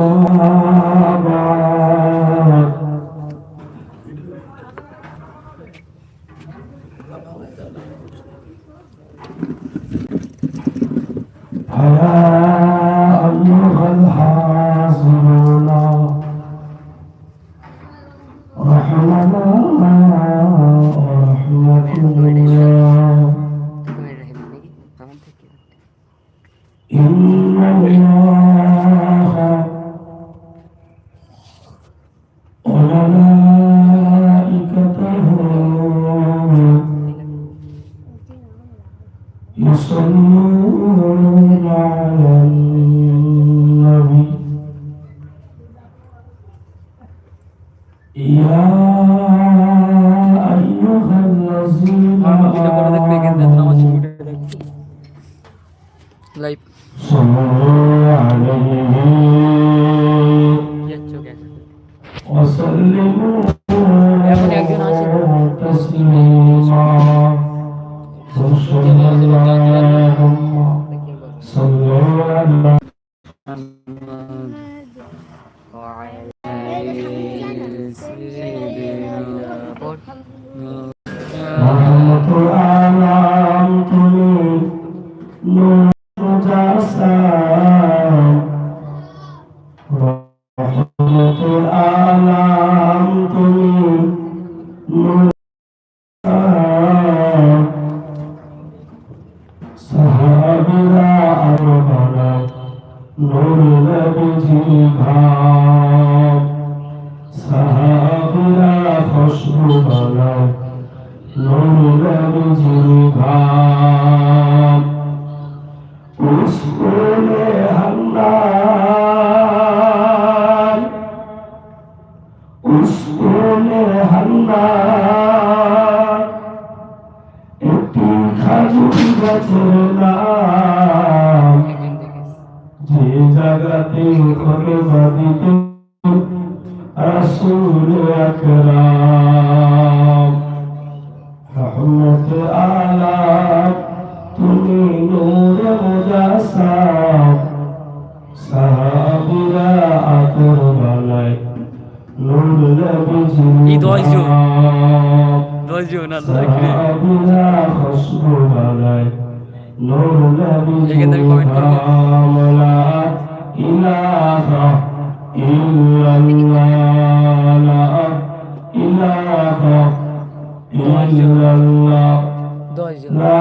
Allah يصلون على 嗯。উসকুলে Hannan একটি খাজুর গাছের নাম। যে জায়গাতে করে বাদিতে রাসূল আকরাম। রহমত আলাম তুমি নূর দশজন সাহাবিরা খুশবু বানায় নূর নবীজি এখান থেকে করব। নাম। লা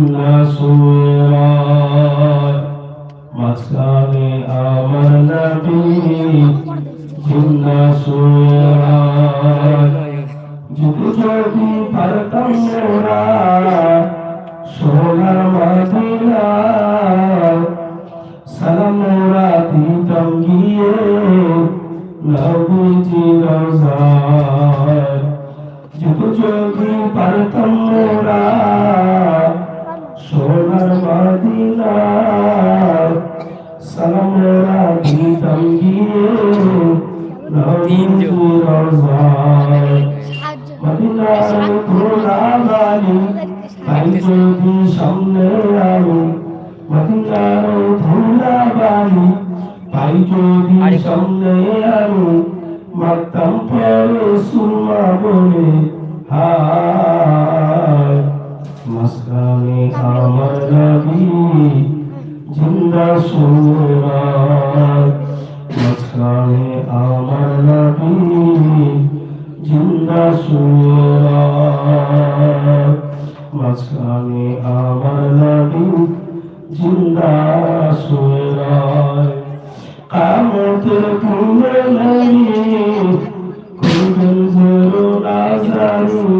জিন্না সুরা মাঝখানে আমার লাগি জিন্না সুরা যদি যদি পারতাম মোরা সোনার মদিনা সালাম মোরা দিতাম গিয়ে নবীজি রোজায় যদি সামনে আমি মদিনার খোলা বাড়ি তাই যদি সামনে আমি মাতাম পরে সুরমা বলে হায় মাসকানে আমার নবী জিন্দা সুরায় মাঝখানে আমার নবী জিন্দা সুরায় মাঝখানে আমার নবী জিন্দা সুরায় কামতের দিনে নবী করবেন জেরো নাজানি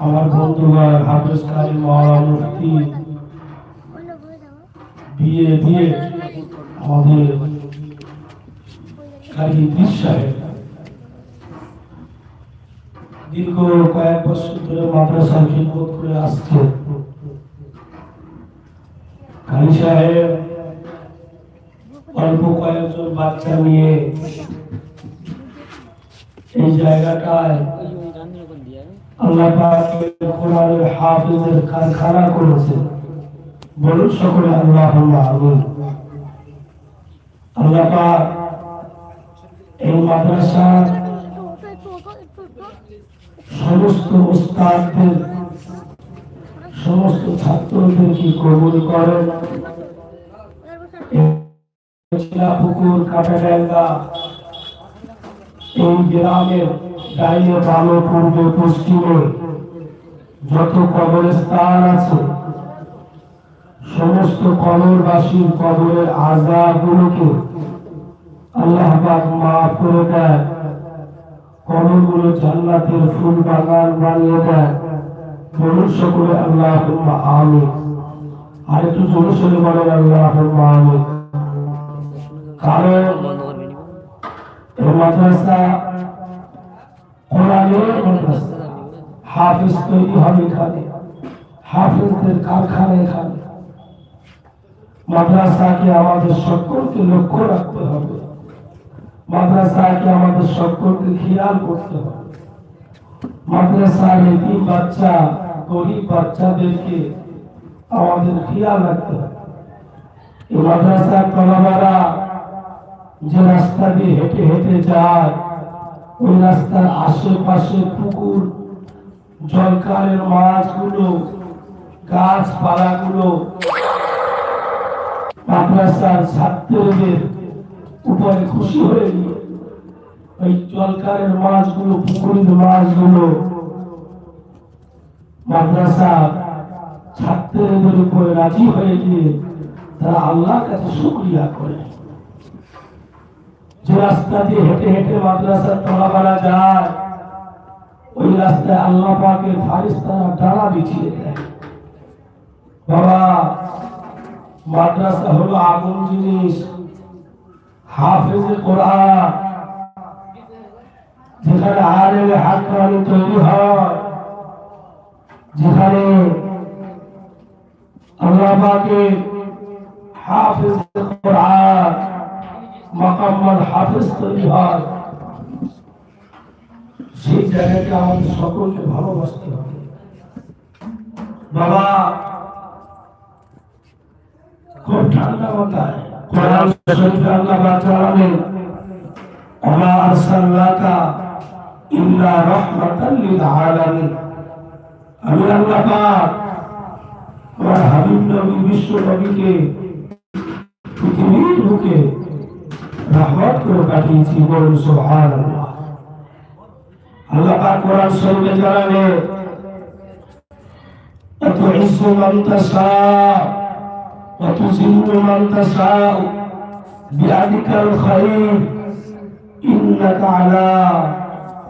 আমার বন্ধুগণ বিয়ে দিয়ে আমাদের কারি পীর সাহেব। দীর্ঘ কয়েক বছর ধরে মাদ্রাসার খিদমত করে আসছে। কারি সাহেব, অল্প কয়েকজন বাচ্চা নিয়ে এই জায়গাটায় আল্লাহ কোরআনের হাফিজের কারখানা করেছে। বলুন সকলে আল্লাহ আল্লাহ পাক এই মাদ্রাসার সমস্ত উস্তাদদের সমস্ত ছাত্রদেরকে কবুল করেন পুকুর কাটাডাঙ্গা এই গ্রামের ডাইনে বামে পূর্বে পশ্চিমে। যত কবরস্থান আছে, সমস্ত কবরবাসীর কবরের আজাবগুলোকে আল্লাহ পাক মাফ করে দেয় কবরগুলো জান্নাতের ফুল বাগান বানিয়ে দেয় বলুন সকলে আল্লাহ আমি আর একটু জোরে সরে বলেন আল্লাহ আমি কারণ মাদ্রাসা মাদ্রাসা। হাফিজ তৈরি হবে এখানে। হাফিজদের কারখানা এখানে। মাদ্রাসাকে আমাদের সকলকে লক্ষ্য রাখতে হবে। মাদ্রাসাকে আমাদের সকলকে খেয়াল করতে হবে। মাদ্রাসার এতিম বাচ্চা, গরিব বাচ্চাদেরকে আমাদের খেয়াল রাখতে এই মাদ্রাসার তলাবারা যে রাস্তা দিয়ে হেঁটে হেঁটে যায়, ওই রাস্তার আশেপাশে পুকুর, জলকারের মাছগুলো, গাছপালাগুলো, মাদ্রাসার ছাত্রদের উপরে খুশি হয়ে ওই জলকারের মাছগুলো, পুকুরের মাছগুলো মাদ্রাসা ছাত্রদের উপরে রাজি হয়ে গিয়ে তারা আল্লাহর কাছে শুক্রিয়া করে। যে রাস্তা দিয়ে হেঁটে হেঁটে মাদ্রাসার তলাবাড়া যায়, ওই রাস্তায় আল্লাহ পাকের ফারিস্তারা ডালা বিছিয়ে দেয়। বাবা, মাদ্রাসা হলো আগুন জিনিস। হাফেজে কোরআন। যেখানে আলেমে হাক্কানি তৈরি হয়, যেখানে আল্লাহ পাকের হাফেজ কোরআন হাফেজ তৈরি হয়। সেই জায়গাটা আমাদের সকলকে ভালোবাসতে হবে। বাবা, খুব ঠান্ডা মাথায়। কোরআন শরীফে আল্লাহ আরসালনাকা ইল্লা রাহমাতাল লিল আলামিন আমি আল্লাহ পাক আমার হাবিব নবী বিশ্ব নবীকে পৃথিবীর বুকে রহমত করে পাঠিয়েছি বলুন সুবহানাল্লাহ আল্লাহ পাক কোরআন শরীফে জানালেন أتعز من تشاء وتذل من تشاء بيدك الخير إنك على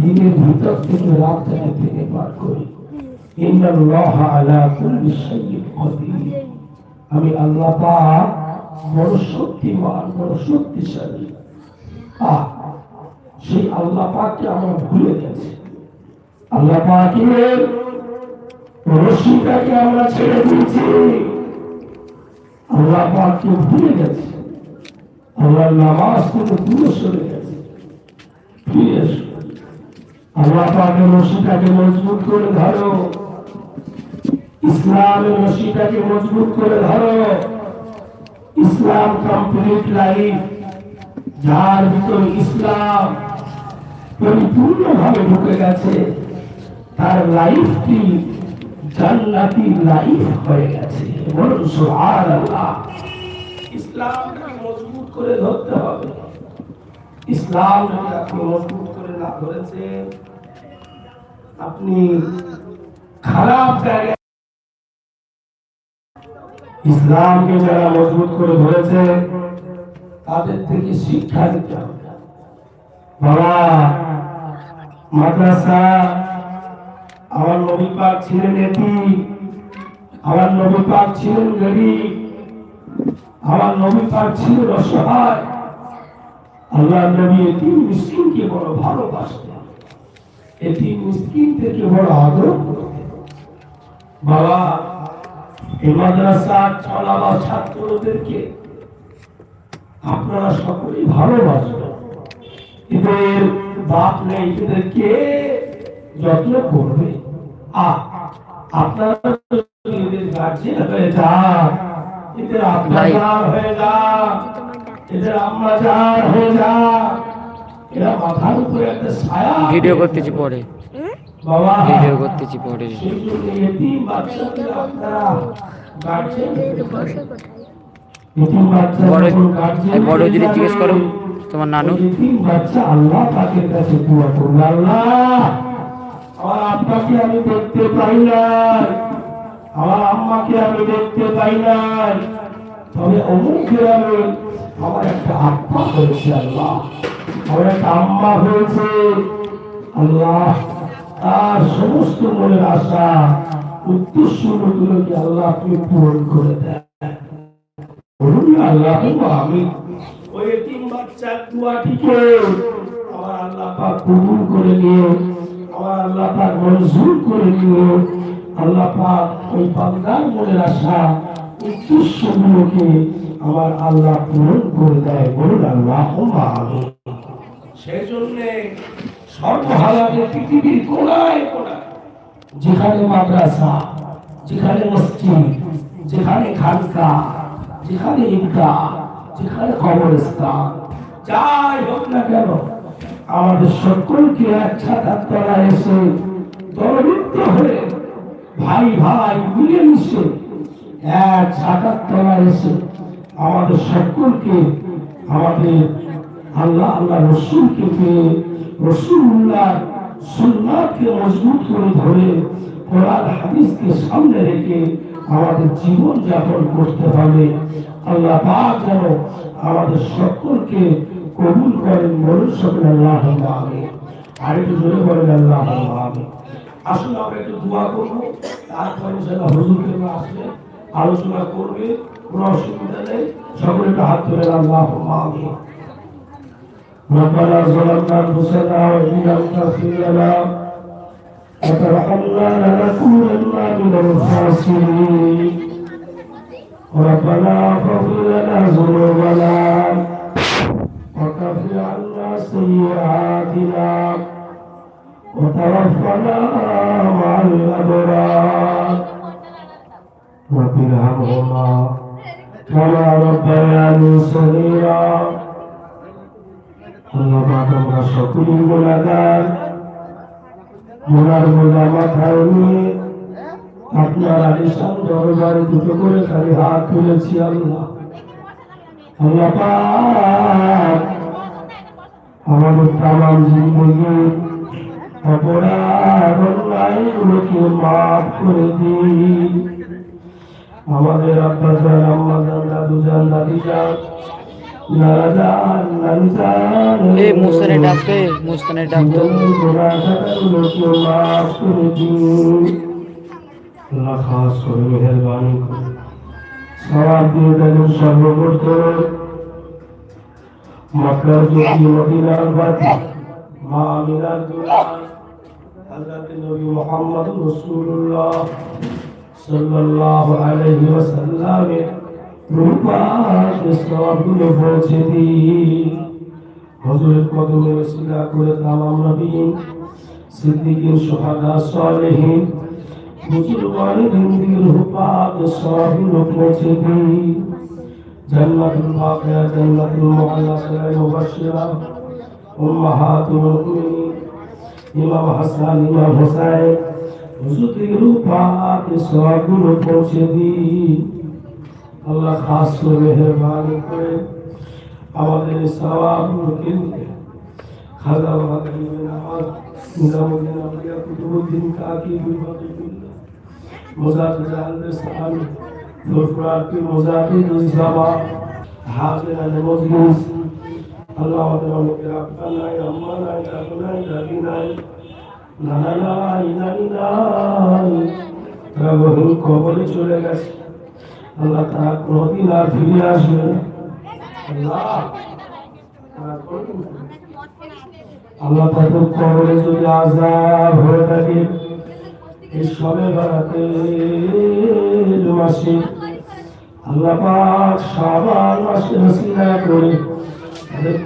দিনের ভিতর থেকে রাতটাকে থেকে পার করি। আমি আল্লাহ পাক বড় শক্তিমান, বড় শক্তিশালী। আহ, সেই আল্লাহ পাককে আমরা ভুলে গেছি। আল্লাহ পাকের রশিটাকে আমরা ছেড়ে দিয়েছি। আল্লাহ পাককে ভুলে গেছি। আল্লাহ নামাজ থেকে দূরে সরে গেছে। ফিরে এসো। আল্লাহ রশিটাকে মজবুত করে ধরো। ইসলামের রশিটাকে মজবুত করে ধরো। ইসলাম কমপ্লিট লাইফ যার ভিতরে ইসলাম পরিপূর্ণভাবে ঢুকে গেছে, তার লাইফটি জান্নাতি লাইফ হয়ে গেছে। বলুন, সুবহানাল্লাহ। ইসলামটাকে মজবুত করে ধরতে হবে। ইসলাম মজবুত করে না ধরেছেন আপনি খারাপ জায়গায় ইসলামকে যারা মজবুত করে ধরেছে, তাদের থেকে শিক্ষা নিতে হবে। বাবা, মাদ্রাসা, আমার নবী পাক ছিলেন এটি আমার নবী পাক ছিলেন গরিব, আমার নবী পাক ছিলেন অসহায় আল্লাহ নবী এটি মিসকিনকে বড় ভালোবাসতেন। এটি মিসকিন থেকে বড় আদর বাবা এই মাদ্রাসা চলাবা ছাত্রদেরকে আপনারা সকলেই ভালোবাসবেন। এদের বাপ নেই যত্ন করবে? আপনারা এদের গার্জেন হয়ে যান এদের আপনার হয়ে যান এদের আম্মাজার হয়ে যান এরা মাথার উপরে একটা ছায়া ভিডিও করতেছি পরে। বাবা ভিডিও করতেছি পরে। এতিম বাচ্চাদের আপনারা বড় যদি জিজ্ঞেস করো তোমার নানু? বাচ্চা আল্লাহ পাকের কাছে দোয়া করবে। আল্লাহ আমার আব্বাকে আমি দেখতে পাই নাই। আমার আম্মাকে আমি দেখতে পাই নাই। তবে অমুক আমার একটা আব্বা হয়েছে আল্লাহ। আমার একটা আম্মা হয়েছে আল্লাহ। তার সমস্ত মনের আশা উদ্দেশ্যগুলোকে আল্লাহ পূরণ করে দেন আল্লাহ আমি ওই বাচ্চার আমার আল্লাহ পাক কবুল করে নিও আমার আল্লাহ পাক মঞ্জুর করে নিও আল্লাহ পাক ওই মনের আশা উদ্দেশ্যগুলোকে আমার আল্লাহ পূরণ করে দেয় বলুন আল্লাহ সেই জন্যে সর্বহালাকে পৃথিবীর কোনায় কোনায়, যেখানে মাদ্রাসা, যেখানে মসজিদ, যেখানে খানকা, যেখানে ঈদগাহ যেখানে কবরস্থান, যাই হোক না কেন, আমাদের সকলকে এক ছাতার তলায় এসে দলবৃত্ত হয়ে ভাই ভাই মিলেমিশে এক ছাতার তলায় আমাদের সকলকে, আমাদের আল্লাহ আল্লাহ রসুলকে পেয়ে, রসুল্লাহ সুন্নাতকে মজবুত করে ধরে কোরআন, হাদিসকে সামনে রেখে আমাদের জীবন যাপন করতে হবে। আল্লাহ যেন আমাদের সকলকে কবুল করেন, বলুন সকল আল্লাহ আমি আর একটু জোরে বলেন আল্লাহ আমি আসুন আমরা একটু দোয়া করব, তারপরে সেটা হুজুরকে আসলে আলোচনা করবে কোনো অসুবিধা নেই সকলে একটু হাত ধরে আল্লাহ আমি ربنا ظلمنا انفسنا وان لم تغفر لنا وترحمنا لنكونن من الخاسرين ربنا فاغفر لنا ذنوبنا وكفر عنا سيئاتنا وتوفنا مع الابرار رب ارحمهما كما ربياني صغيرا আল্লাহ পাক আমরা সকলেই গোলাগার মোনার মোজা মাথায় নিয়ে আপনার আলিশান দরবারে দুটো করে খালি হাত তুলেছি আল্লাহ আল্লাহ পাক আমাদের তামাম জিন্দগি অপরাধ অন্যায়গুলোকে মাফ করে দিন আমাদের আব্বাজান আম্মাজান দাদুজান দাদিজান এ মুস্তানে ডাকতে মুস্তানে ডাকতে আল্লাহ খাস করে মেহরবানি করে। সবার দিয়ে দেখুন সর্বপ্রথম মক্কার জ্যোতি মদিনার বাতি মা মিনার দুলার হযরত নবী মুহাম্মদ রাসূলুল্লাহ। সাল্লাল্লাহু আলাইহি ওয়াসাল্লামের রূপাত সবগুলো পৌঁছে দিন। হযরত কদমে ওসিলা করে তামাম নবীন, সিদ্দিকিন, সুহাদা, সালেহিন মুসলমান হিন্দির রূপাত সবগুলো পৌঁছে দিন। জান্নাতুল বাকিয়া, জান্নাতুল মুআল্লাকা মুবাশশিরা, উম্মাহাতুল মুমিনিন, ইমাম হাসান, ইমাম হোসাইন হুজুরের পাক সবগুলো পৌঁছে দিন আল্লাহ খাস করে মেহরবানি করে, আমাদের সওয়াবগুলোকে নিয়ে খাজা গরিবের নামাজ নিজামুদ্দিন আউলিয়া কুতুবুদ্দিন কাকি বিবাদুল্লাহ মুজাহিদ আলবে সালাম, ফুরফুরাত মুজাহিদ জামা হাজির মজলিস আল্লাহ আমাদের বহু কবরে চলে গেছে আল্লাহ তারা কোনদিন না। ফিরে আসবে। আল্লাহ তাদের কবরে যদি আজাব হয়ে থাকে, এই সবে বেড়াতে মাসে আল্লাহ পাক শাবান মাসে রসিলা করে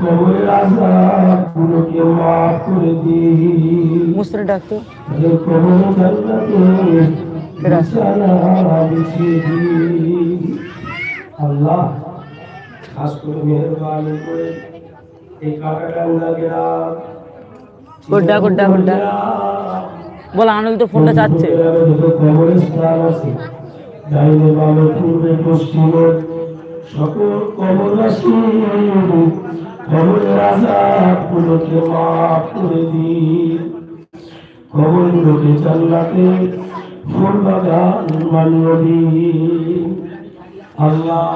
কবরের আজাব গুলোকে মাফ করে দিই মুস্তানে ডাকতো কবরে জান্নাতে বিছানা বিছিয়ে দিই আল্লাহ খাস করে মেহরবানি করে এই কাকাডাঙ্গা গ্রাম গুড্ডা, গুড্ডা, গুড্ডা। বল আনল তো ফোনটা চাচ্ছে। কবরস্থান আছে। ডাইনে বামে পূর্বে পশ্চিমে সকল কবরবাসী কবরের আজাব গুলোকে মাফ করে দিন। কবর লোকে জান্নাতে, ফুল বাগান বানিয়ে দিন। আল্লাহ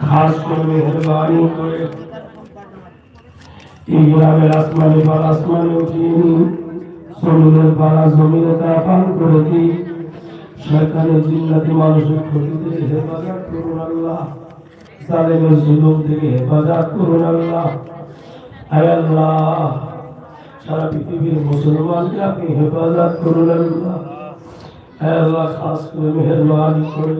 খাস করে মেহরবানি করে এই গ্রামের আসমানে বা আসমানে উঠিয়ে নিন পাড়া জমিনে তা পান করে দিই সরকারের জিন্নাতি মানুষের ক্ষতি হেফাজত করুন আল্লাহ। জালেমের জুলুম থেকে হেফাজত করুন আল্লাহ। আয় আল্লাহ, সারা পৃথিবীর মুসলমানকে আপনি হেফাজত করুন আল্লাহ। আয় আল্লাহ, খাস করে মেহরবানি করে।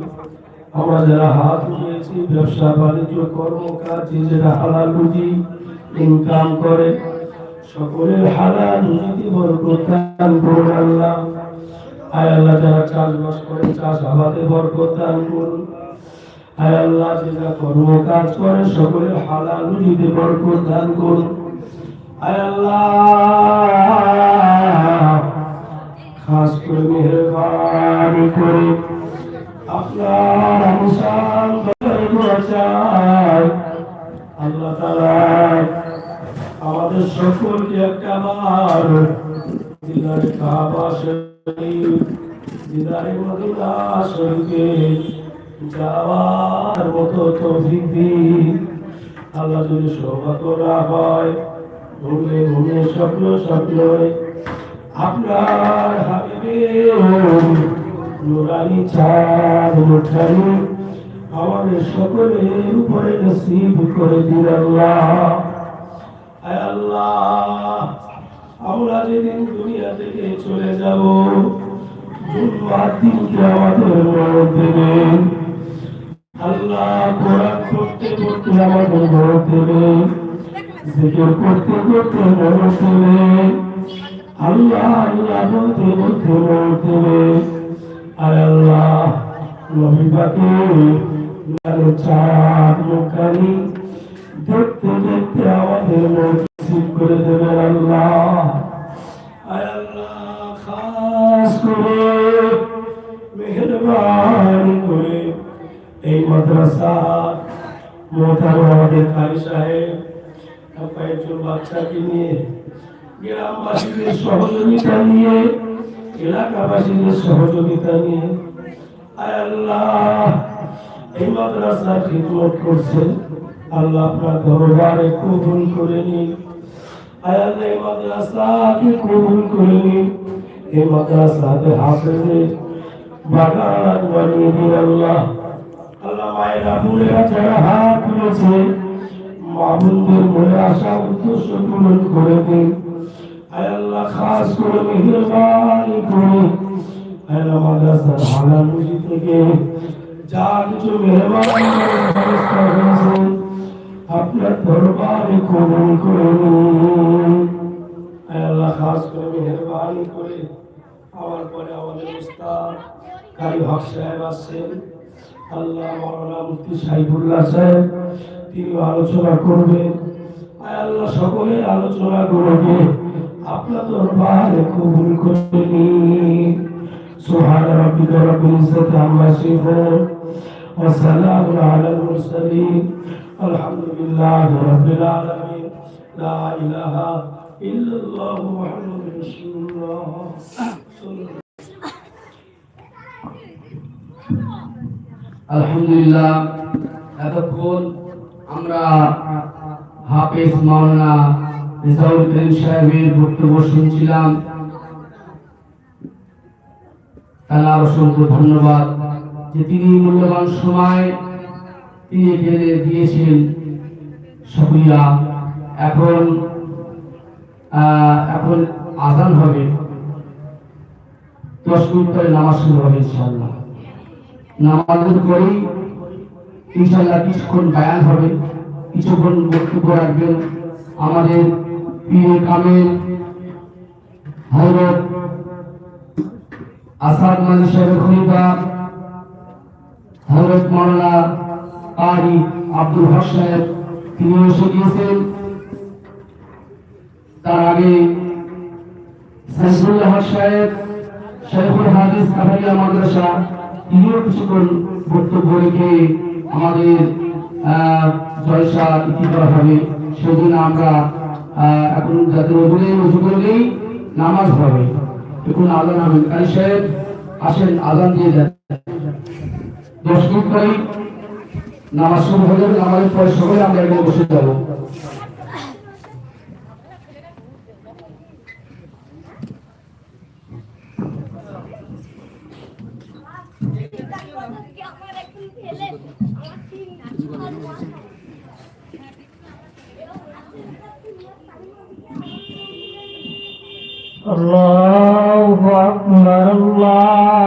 আমরা যারা হাত উঠিয়েছি, ব্যবসা, বাণিজ্য, কর্মকাজে যারা হালাল রুজি ইনকাম করে, সকলের হালাল রুজিতে বরকত দান করুন আল্লাহ। আয় আল্লাহ, যারা চাষবাস করে, চাষ আবাদে বরকত দান করুন। আয় আল্লাহ যারা কর্ম কাজ করে সকলের হালাল রুজিতে বরকত দান করুন। আয় আল্লাহ, খাস করে, মেহরবানি করে। আপনার চাই। আল্লাহ তাআলা আমাদের সকলকে একটা বার দিদারে কাবা শরীফ দিদারে মদিনা শরীফে যাওয়ার মতো তৌফিক দিন আল্লাহ যদি সৌভাগ্য না হয় ঘুমলে ঘুমে স্বপ্ন স্বপ্ন আপনার হাবিবের নুরানি চাঁদ মুঠানি আমাদের সকলের উপরে নসিব করে দিন আল্লাহ। আল্লাহ আমরা যেদিন দুনিয়া থেকে চলে যাব দিনকে আমাদের মনে দেবেন আল্লাহ কোরআন পড়তে পড়তে আমাদের মনে দেবেন জিকির করতে করতে মনে দেবেন আল্লাহ আল্লাহ বলতে আয় আল্লাহ, নবী পাকে চাঁদ মুখানি দেখতে দেখতে আমাদের নসিব করে দেবেন আল্লাহ। আল্লাহ, খাস করে মেহরবানি করে এই মাদ্রাসা মোতার আমাদের কারি সাহেব কয়েকজন বাচ্চাকে নিয়ে গ্রামবাসীদের সহযোগিতা নিয়ে, এলাকাবাসীদের সহযোগিতা নিয়ে আল্লাহ এই মাদ্রাসা খিদমত করছে আল্লাহ আপনার দরবারে কবুল করে নিন। আয় আল্লাহ এই মাদ্রাসাকে কবুল করে নিন এই মাদ্রাসাতে হাফেজে বাগান বানিয়ে দিন আল্লাহ। মায়েরা বোনেরা হাত তুলেছে, মা বোনদের মনে আসা উদ্দেশ্য পূরণ করে আল্লাহ, খাস করে মেহরবানি করে। আল্লাহ, মাদ্রাসার হালাল রুজি থেকে যা কিছু হয়েছে। আপনার দরবারে কবুল করে নিন আল্লাহ খাস করে মেহরবানি করে আমার পরে আমাদের উস্তাদ কারি হক সাহেব আসছেন আল্লাহ মৌলানা মুফতি সাইফুল্লাহ সাহেব তিনি আলোচনা করবেন। আল্লাহ সকলে আলোচনা করবে আপনার দরবারে কবুল করে নিন। সুবহান রাব্বিকা রাব্বিল ইজ্জাতি আম্মা ইয়াসিফুন ওয়া সালামুন আলাল মুরসালিন। আলহামদুলিল্লাহি রাব্বিল আলামিন। লা ইলাহা ইল্লাল্লাহু মুহাম্মাদুর রাসূলুল্লাহ। আলহামদুলিল্লাহ, এতক্ষণ আমরা হাফেজ মাওলানা রেজাউল করিম সাহেবের বক্তব্য শুনছিলাম। তারা অসংখ্য ধন্যবাদ। যে তিনি মূল্যবান সময় তিনি এখানে দিয়েছেন শুক্রিয়া এখন এখন আজান হবে। দশ মিনিট পরে নামাজ শুরু হবে ইনশাআল্লাহ। নামাজের পরেই ইনশাল্লাহ কিছুক্ষণ বায়ান হবে। কিছুক্ষণ বক্তব্য রাখবেন। আমাদের প্রিয় কামেল হজরত আসাদ মালিক সাহেবের খলিফা হজরত মৌলানা কারি আব্দুল হক সাহেব তিনি এসে গিয়েছেন। তার আগে সাইফুল্লাহ সাহেব শেখুল হাদিস কাঠারিয়া মাদ্রাসা, তিনিও কিছুক্ষণ বক্তব্য রেখে আমাদের জলসা ইতি করা হবে। সেদিন আমরা এখন যাতে রজুলে রজু করলেই নামাজ হবে। এখন আজান হবেন কারি সাহেব, আসেন, আজান দিয়ে দেন দশ মিনিট নামাজ শুরু হয়ে যাবে নামাজের পরে সবাই আমরা এখানে বসে যাবো আমার এখন ফেলে আমার ঠিক না الله أكبر الله